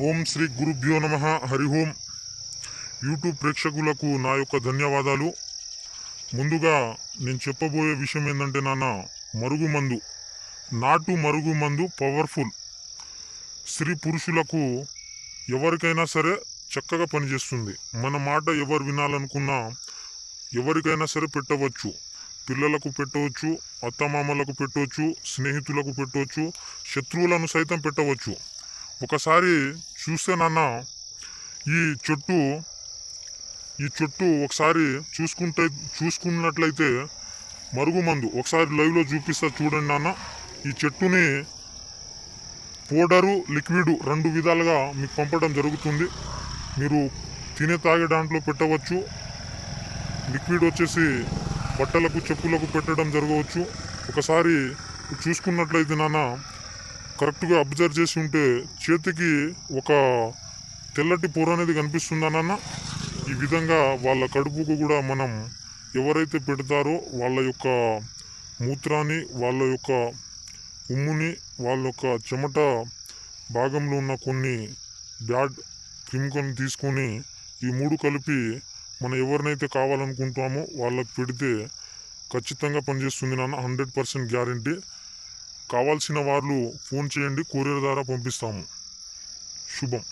ఓం శ్రీ గురుభ్యో నమ. హరి ఓం. యూట్యూబ్ ప్రేక్షకులకు నా యొక్క ధన్యవాదాలు. ముందుగా నేను చెప్పబోయే విషయం ఏంటంటే నాన్న మరుగుమందు నాటు మరుగుమందు పవర్ఫుల్ స్త్రీ పురుషులకు ఎవరికైనా సరే చక్కగా పనిచేస్తుంది. మన మాట ఎవరు వినాలనుకున్నా ఎవరికైనా సరే పెట్టవచ్చు. పిల్లలకు పెట్టవచ్చు అత్తమామలకు పెట్టవచ్చు స్నేహితులకు పెట్టవచ్చు శత్రువులను సైతం పెట్టవచ్చు. ఒకసారి చూస్తే ఈ చెట్టు ఈ చెట్టు ఒకసారి చూసుకుంటే చూసుకున్నట్లయితే మరుగుమందు ఒకసారి లైవ్లో చూపిస్తా చూడండి నాన్న. ఈ చెట్టుని పౌడరు లిక్విడ్ రెండు విధాలుగా మీకు పంపడం జరుగుతుంది. మీరు తినే తాగే దాంట్లో పెట్టవచ్చు. లిక్విడ్ వచ్చేసి బట్టలకు చెప్పులకు పెట్టడం జరగవచ్చు. ఒకసారి చూసుకున్నట్లయితే నాన్న కరెక్ట్గా అబ్జర్వ్ చేసి ఉంటే చేతికి ఒక తెల్లటి పొర అనేది కనిపిస్తుందా నాన్న? ఈ విధంగా వాళ్ళ కడుపుకు కూడా మనం ఎవరైతే పెడతారో వాళ్ళ యొక్క మూత్రాన్ని వాళ్ళ యొక్క ఉమ్ముని వాళ్ళ యొక్క చెమట భాగంలో ఉన్న కొన్ని బ్యాడ్ క్రిమికలను తీసుకొని ఈ మూడు కలిపి మనం ఎవరినైతే కావాలనుకుంటామో వాళ్ళకి పెడితే ఖచ్చితంగా పనిచేస్తుంది నాన్న. Hundred percent guarantee. కావాల్సిన వాళ్ళు ఫోన్ చేయండి కొరియర్ ద్వారా పంపిస్తాము. శుభం.